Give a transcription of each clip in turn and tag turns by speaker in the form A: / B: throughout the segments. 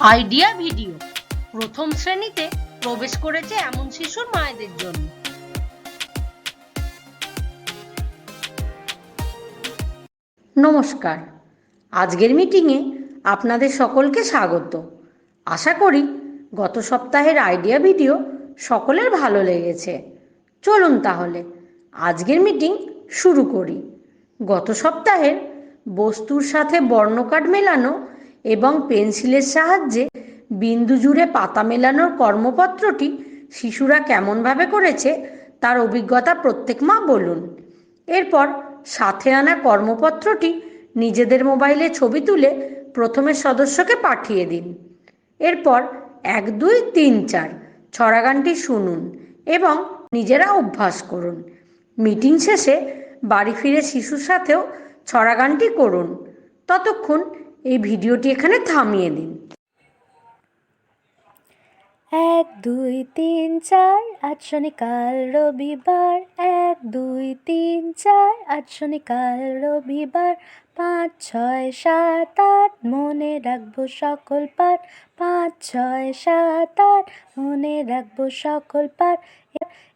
A: Idea video. প্রথম শ্রেণীতে প্রবেশ করেছে এমন শিশুর মায়েদের জন্য।
B: নমস্কার। আজকের মিটিংয়ে আপনাদের সকলকে স্বাগত। আশা করি গত সপ্তাহের আইডিয়া ভিডিও সকলের ভালো লেগেছে। চলুন তাহলে আজকের মিটিং শুরু করি। গত সপ্তাহের বস্তুর সাথে বর্ণকার্ড মেলানো এবং পেন্সিলের সাহায্যে বিন্দু জুড়ে পাতা মেলানোর কর্মপত্রটি শিশুরা কেমনভাবে করেছে তার অভিজ্ঞতা প্রত্যেক মা বলুন। এরপর সাথে আনা কর্মপত্রটি নিজেদের মোবাইলে ছবি তুলে প্রথমের সদস্যকে পাঠিয়ে দিন। এরপর এক, দুই, তিন, চার ছড়া গানটি শুনুন এবং নিজেরা অভ্যাস করুন। মিটিং শেষে বাড়ি ফিরে শিশুর সাথেও ছড়া গানটি করুন। ততক্ষণ এই ভিডিওটি এখানে থামিয়ে দিন।
C: এক, দুই, তিন, চার, আজ শনিকাল, রবিবার। এক, দুই, তিন, চার, আজ শনিকাল, রবিবার। পাঁচ, ছয়, সাত, আট, মনে রাখব সকল পাঠ। পাঁচ, ছয়, সাত, আট, মনে রাখব সকল পাঠ।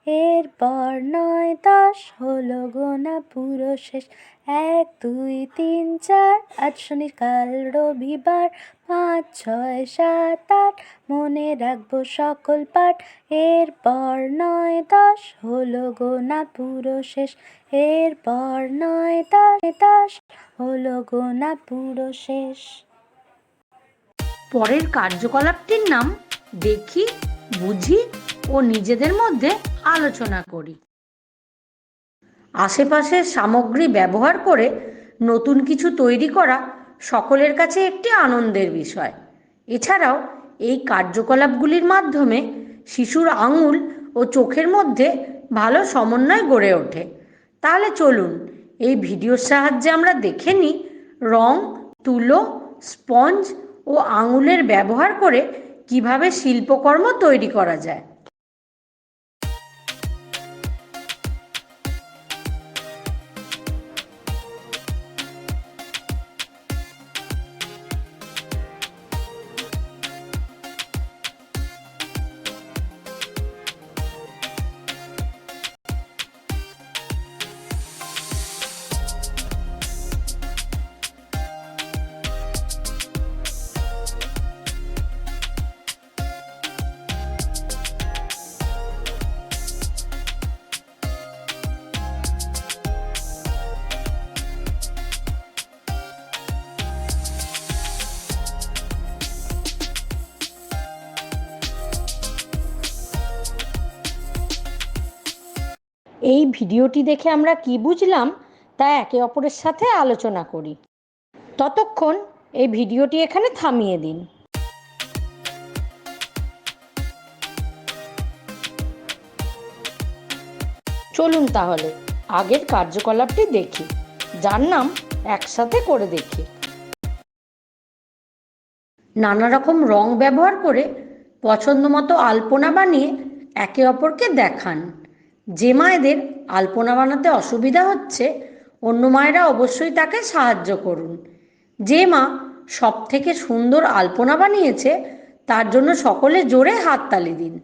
C: এরপর নয় দশ হলো গোনা পুরো শেষ। এক, দুই, তিন, চার, আজ শনিকাল রবিবার। পাঁচ, ছয়, সাত, আট, মনে রাখব সকল পাঠ। এরপর নয় দশ হলো গোনা পুরো শেষ। এরপর নয় দশ দশ হলো গোনা পুরো শেষ।
B: পরের কার্যকলাপটির নাম দেখি, বুঝি ও নিজেদের মধ্যে আলোচনা করি। আশেপাশের সামগ্রী ব্যবহার করে নতুন কিছু তৈরি করা সকলের কাছে একটি আনন্দের বিষয়। এছাড়াও এই কার্যকলাপগুলির মাধ্যমে শিশুর আঙুল ও চোখের মধ্যে ভালো সমন্বয় গড়ে ওঠে। তাহলে চলুন এই ভিডিওর সাহায্যে আমরা দেখে নিই রং, তুলো, স্পঞ্জ ও আঙুলের ব্যবহার করে কীভাবে শিল্পকর্ম তৈরি করা যায়। এই ভিডিওটি দেখে আমরা কি বুঝলাম তা একে অপরের সাথে আলোচনা করি। ততক্ষণ এই ভিডিওটি এখানে থামিয়ে দিন। চলুন তাহলে আগের কার্যকলাপটি দেখি, যার নাম একসাথে করে দেখি। নানা রকম রং ব্যবহার করে পছন্দ মতো আলপনা বানিয়ে একে অপরকে দেখান। যে মায়েদের আলপনা বানাতে অসুবিধা হচ্ছে, অন্য মায়েরা অবশ্যই তাকে সাহায্য করুন। যে মা সব থেকে সুন্দর আলপনা বানিয়েছে, তার জন্য সকলে জোরে হাততালি দিন।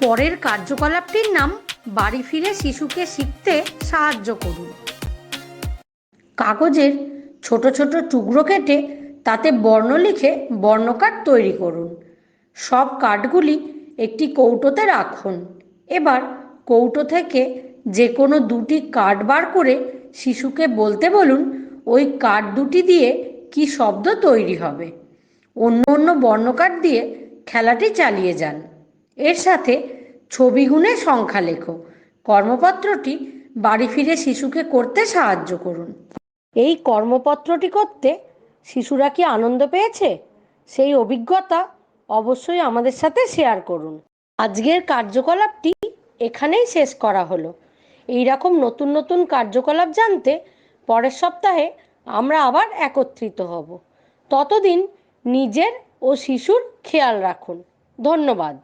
B: পরের কার্যকলাপটির নাম, বাড়ি ফিরে শিশুকে শিখতে সাহায্য করুন। কাগজের ছোট ছোট টুকরো কেটে তাতে বর্ণ লিখে বর্ণকার্ড তৈরি করুন। সব কার্ডগুলি একটি কৌটোতে রাখুন। এবার কৌটো থেকে যে কোনো দুটি কার্ড বার করে শিশুকে বলতে বলুন, ওই কার্ড দুটি দিয়ে কি শব্দ তৈরি হবে? অন্য অন্য বর্ণকার্ড দিয়ে খেলাটি চালিয়ে যান। এর সাথে ছবি গুণে সংখ্যা লেখো। কর্মপত্রটি বাড়ি ফিরে শিশুকে করতে সাহায্য করুন। এই কর্মপত্রটি করতে শিশুরা কি আনন্দ পেয়েছে? সেই অভিজ্ঞতা অবশ্যই আমাদের সাথে শেয়ার করুন। আজকের কার্যকলাপটি এখানেই শেষ করা হলো। এই রকম নতুন নতুন কার্যকলাপ জানতে পরের সপ্তাহে আমরা আবার একত্রিত হব। ততদিন নিজের ও শিশুর খেয়াল রাখুন। ধন্যবাদ।